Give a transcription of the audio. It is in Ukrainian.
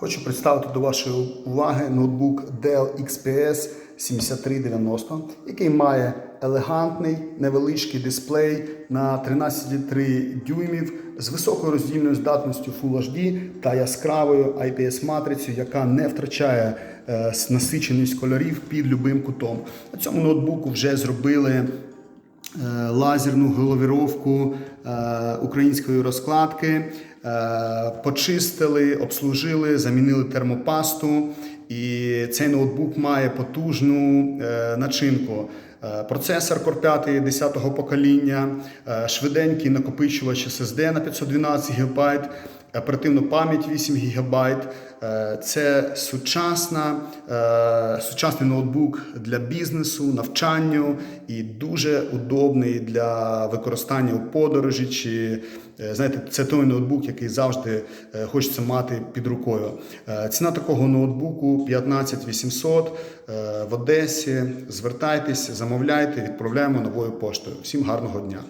Хочу представити до вашої уваги ноутбук Dell XPS 7390, який має елегантний невеличкий дисплей на 13,3 дюймів з високою роздільною здатністю Full HD та яскравою IPS-матрицею, яка не втрачає е, насиченість кольорів під любим кутом. На цьому ноутбуку вже зробили лазерну головіровку е, української розкладки, е, почистили, обслужили, замінили термопасту. І цей ноутбук має потужну е, начинку. Е, Процесор Core 5 10-го покоління, е, швиденький накопичувач SSD на 512 ГБ, оперативну пам'ять 8 ГБ. Е, Це сучасна, е, сучасний ноутбук для бізнесу, навчанню і дуже удобний для використання у подорожі. Чи е, знаєте, це той ноутбук, який завжди хочеться мати під рукою. Ціна такого ноутбуку 15 800 е, в Одесі. Звертайтесь, замовляйте, відправляємо новою поштою. Всім гарного дня!